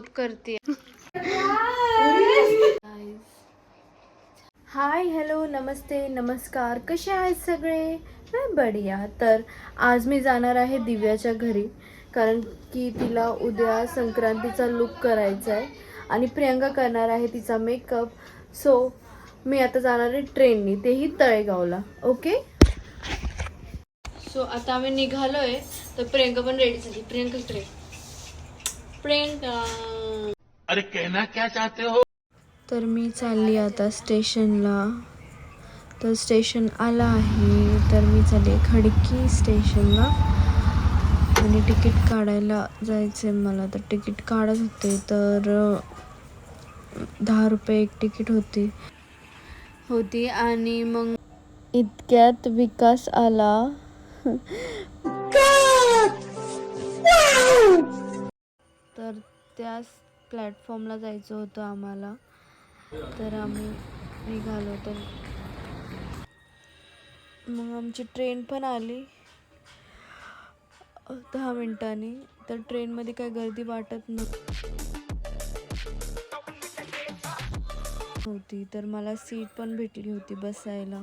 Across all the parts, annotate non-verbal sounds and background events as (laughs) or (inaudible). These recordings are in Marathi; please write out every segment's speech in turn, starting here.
मेकअप करते. हाय हॅलो नमस्ते नमस्कार. कसे आहेत सगळे? मैं बढिया. तर आज मी जाणार आहे दिव्याच्या घरी कारण की तिला उद्या संक्रांतीचा लुक करायचा आहे आणि प्रियंका करणार आहे तिचा मेकअप सो मी आता जाणार आहे ट्रेननी तेही तळेगावला. ओके सो आता आम्ही निघालोय तर प्रियंका पण रेडी झाली. प्रियंका इकडे प्रियंका अरे कहना क्या चाहते हो? तर मी चालली आता स्टेशनला. तर स्टेशन आलं आहे. तर मी चालली खडकी स्टेशनला. आणि तिकीट काढायला जायचं आहे मला. तर तिकीट काढत होते. तर दहा रुपये एक तिकीट होती. होती आणि मग इतक्यात विकास आला. तर त्याच प्लॅटफॉर्मला जायचं होतं आम्हाला. तर आम्ही निघालो तर मग आमची ट्रेन पण आली. दहा मिनटांनी. तर ट्रेनमध्ये काय गर्दी वाटत नव्हती तर मला सीट पण भेटली होती बसायला.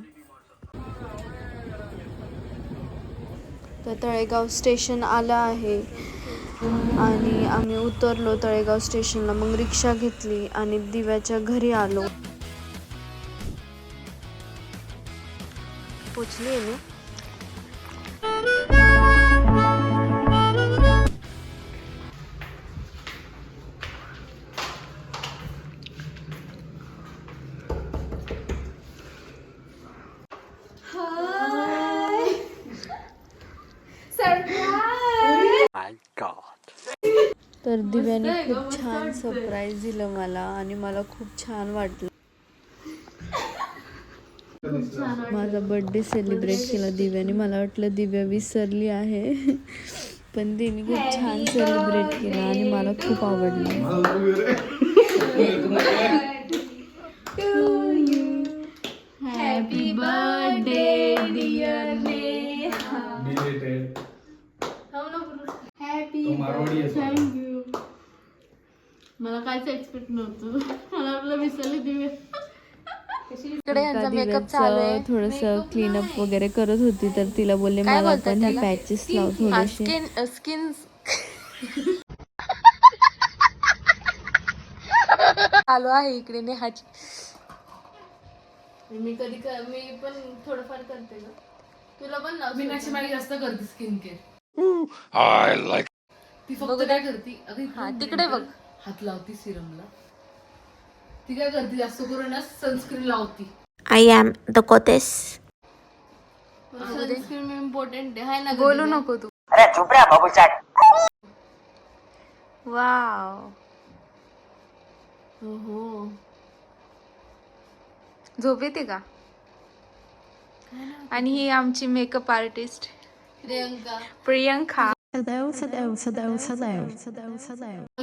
तर तळेगाव स्टेशन आलं आहे. आणि आम्ही उतरलो तळेगाव स्टेशनला. मग रिक्षा घेतली आणि दिव्याच्या घरी आलो. पोचली आहे मी? तर दिव्याने खूप छान सरप्राईज दिलं मला आणि मला खूप छान वाटलं. माझा बर्थडे सेलिब्रेट केला दिव्याने. मला वाटलं दिव्या विसरली आहे. पण तिने खूप छान सेलिब्रेट केला आणि मला खूप आवडलं. हॅपी बर्थडे डिअर मला काहीच एक्सपेक्ट नव्हतं. मला वाटलं विसरले दिवे. इकडे यांचा मेकअप चालू आहे. थोडस क्लीनअप वगैरे करत होती तर तिला बोलले मला पण ही पॅचेस लाव थोडेसे. स्किन चालू आहे इकडे नेहाची. मी कधी मी पण थोडंफार करते ना तुला पण लाव माळी जास्त करते स्किन केअर ती फक्त काय करते? हा तिकडे बघ. हात लावती सिरमला. ती काय करते? जास्त करून ना सनस्क्रीन लावती. I am the goddess. Sunscreen important आहे. ना बोलू नको तू. वाव हो झोप येते का? आणि ही आमची makeup artist Priyanka. Priyanka.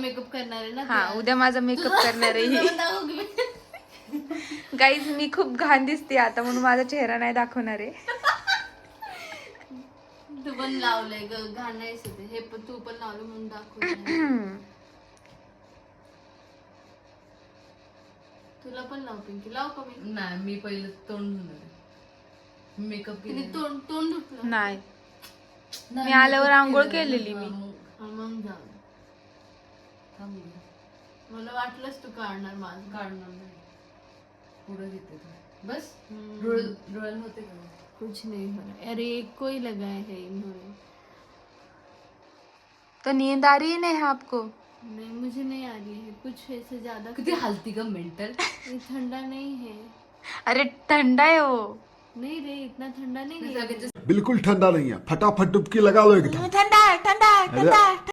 Makeup करणार आहे ना हा उद्या माझा मेकअप करणार आहे. (laughs) ही गाईज मी खूप घाण दिसते आता म्हणून माझा चेहरा नाही दाखवणार आहे. तू पण लावलंय ग घाण नाही दिसत. हे पण तू पण लावलं म्हणून दाखव तुला पण लाव पिंकी. लाव का मी? नाही मी पहिलं तोंड धुणार मेकअप तिने तोंड तोंड धुतलं. नाही. मी आल्यावर आंघोळ केलेली मी मला वाटलंच तू काढणार माझं काढणार नाही पुढे घेते तू बस डोळे डोळ्याला होते का कुछ नहीं हो रहा अरे एक को ही लगाया है इन्होंने तो नींद आ रही है नहीं आपको? नहीं मुझे नहीं आ रही है। कुछ ऐसे ज़्यादा किती हलती का मेंटल ये ठंडा नहीं है। अरे ठंडा है वो। नहीं रे इतना ठंडा नहीं है। बिल्कुल ठंडा नहीं है। फटाफट डुबकी लगा लो एकदम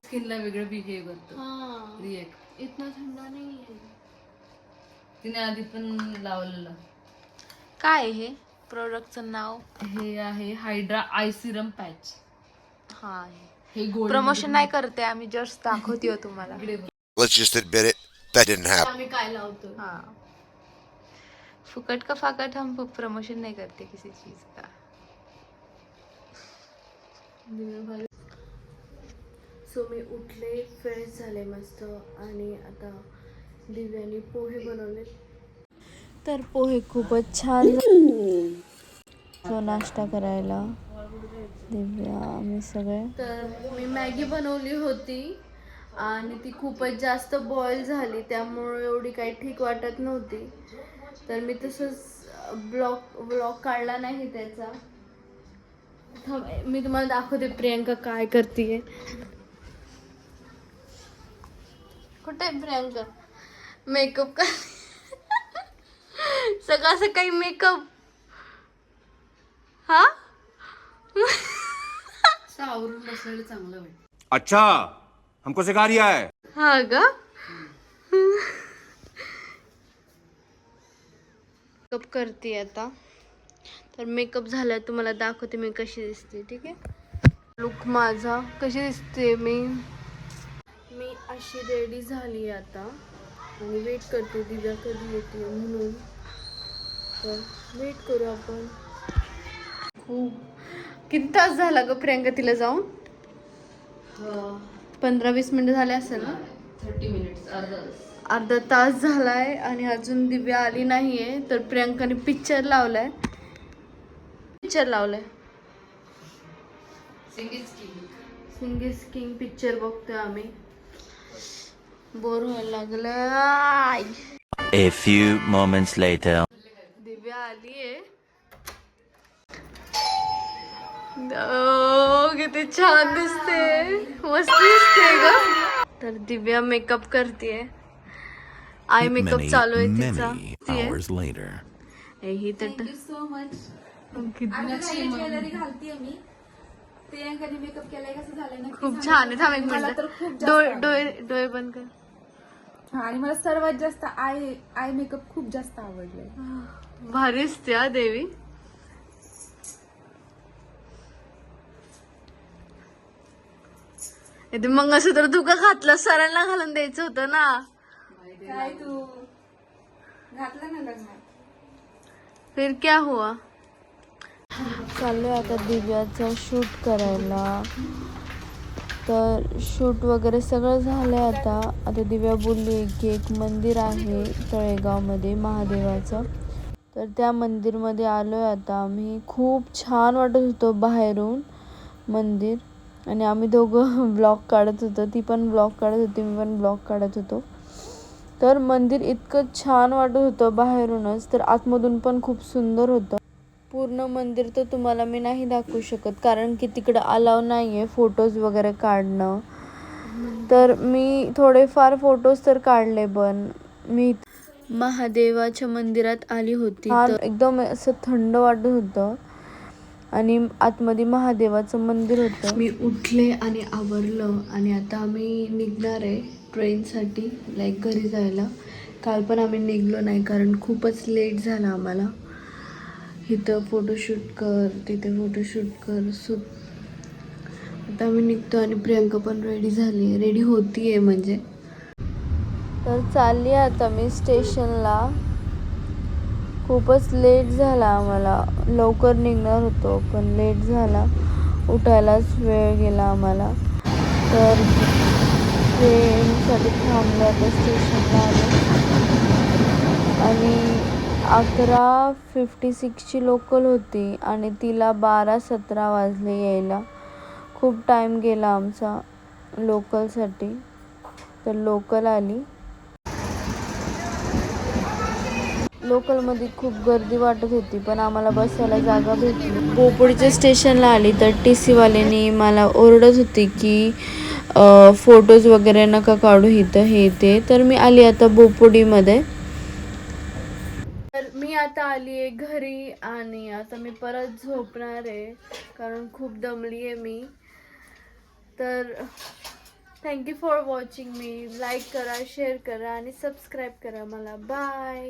स्किनला वेगळं बिहेव करतो हाँ रिएक्ट इतना ठंडा नहीं है। तिने आधी पण लावलेलं. काय आहे हे? प्रोडक्टचं नाव? हे आहे हायड्रा आय सिरम पॅच हा हे. गोल्ड प्रमोशन नाही करते आम्ही जस्ट दाखवते हो तुम्हाला. let's just admit it that didn't happen. आम्ही काय लावतो हाँ. फुकट का फाकट हम प्रमोशन नहीं करते किसी चीज का। सो मी उठले फ्रेश झाले मस्त आणि आता दिव्याने पोहे बनवले. तर पोहे खूपच छान. सो नाश्ता करायला. दिव्या आम्ही सगळे. तर मी मॅगी बनवली होती आणि ती खूपच जास्त बॉईल झाली त्यामुळे एवढी काही ठीक वाटत नव्हती. तर मी तसंच ब्लॉग ब्लॉग काढला नाही त्याचा. मी तुम्हाला दाखवते प्रियंका काय करते कुठे प्रियंका? मेकअप कर. सकाळ सकाळी मेकअप हा? सावरून बसलेलं चांगलं वाटतं. अच्छा हमको सिखा रिया है. हा ग. मेकअप करते आता. तर मेकअप झाला तुम्हाला दाखवते मी कशी दिसते ठीक आहे? लुक माझा कशी दिसते मी? मी अशी रेडी झाली आता. आणि वेट करते दिव्या कधी येते म्हणून. तर वेट करू आपण. खूप किती तास झाला ग प्रियंका तिला जाऊन? पंधरा वीस मिनिटं झाले असेल ना? थर्टी मिनिट्स अर्धा तास झालाय आणि अजून दिव्या आली नाहीये तर प्रियंकाने पिक्चर लावलाय. पिक्चर लावलाय. सिंगीच केली सिंगीज किंग पिक्चर बघतोय आम्ही. बोर व्हायला लागलं A few moments later. दिव्या आलीये. ओ, किती छान दिसते. मस्त दिसते ग. तर दिव्या मेकअप करतेय. आय मेकअप चालू आहे तिचा. तिये. ही तर सो मच ज्वेलरी मी. मेकअप केलाय कसं खूप छान आहे. थांब एक मिनिट. डोळे डोळे बंद कर. हा आणि मला सर्वात जास्त आय आय मेकअप खूप जास्त आवडले भारी दिसते हा देवी. इथे मंगळसूत्र तू का घातलं? सरांना घालून द्यायचं होतं ना. काय तू? घातलं ना लग्नात फिर क्या हुआ? चाललोय आता दिव्याचं शूट करायला. तर शूट वगैरे सगळं झालंय आता. आता दिव्या बोलली की एक मंदिर आहे तळेगावमध्ये महादेवाचं. तर त्या मंदिरमध्ये आलोय आता. आम्ही खूप छान वाटत होतं बाहेरून मंदिर. आणि आम्ही दोघं (laughs) ब्लॉग काढत होतो. ती पण ब्लॉग काढत होती मी पण ब्लॉग काढत होतो. तर मंदिर इतकं छान वाटत होतं बाहेरूनच तर आतमधून पण खूप सुंदर होतं. पूर्ण मंदिर तर तुम्हाला मी नाही दाखवू शकत कारण की तिकडं अलाव नाही आहे फोटोज वगैरे काढणं. तर मी थोडेफार फोटोज तर काढले पण मी महादेवाच्या मंदिरात आली होती. एकदम असं थंड वाटत होतं आणि आतमध्ये महादेवाचं मंदिर होतं. मी उठले आणि आवरलं आणि आता आम्ही निघणार आहे. ट्रेनसाठी लाईक घरी जायला. काल पण आम्ही निघलो नाही कारण खूपच लेट झाला आम्हाला. इथं फोटोशूट कर तिथे फोटोशूट कर सु आता आम्ही निघतो आणि प्रियंका पण रेडी झाली आहे. रेडी होती आहे म्हणजे. तर चालली आता मी स्टेशनला खूपच लेट झाला आम्हाला. लवकर निघणार होतो पण लेट झाला. उठायलाच वेळ गेला आम्हाला. तर ट्रेनसाठी थांबलो आता स्टेशनला आलो. आणि अकरा फिफ्टी सिक्सची लोकल होती आणि तिला बारा सतरा वाजले यायला. खूप टाईम गेला आमचा लोकलसाठी तर लोकल आली. लोकलमध्ये खूप गर्दी वाटत होती पण आम्हाला बसायला जागा भेटली. पोपडीच्या स्टेशनला आली तर टी सीवाल्यांनी मला ओरडत होती की फोटोज वगैरे नका काढू इथं हे ते. तर मी आली आता बोपोडीमध्ये. तर मी आता आली आहे घरी आणि आता मी परत झोपणार आहे कारण खूप दमली आहे मी. तर थँक्यू फॉर वॉचिंग मी लाईक करा शेअर करा आणि सबस्क्राईब करा मला. बाय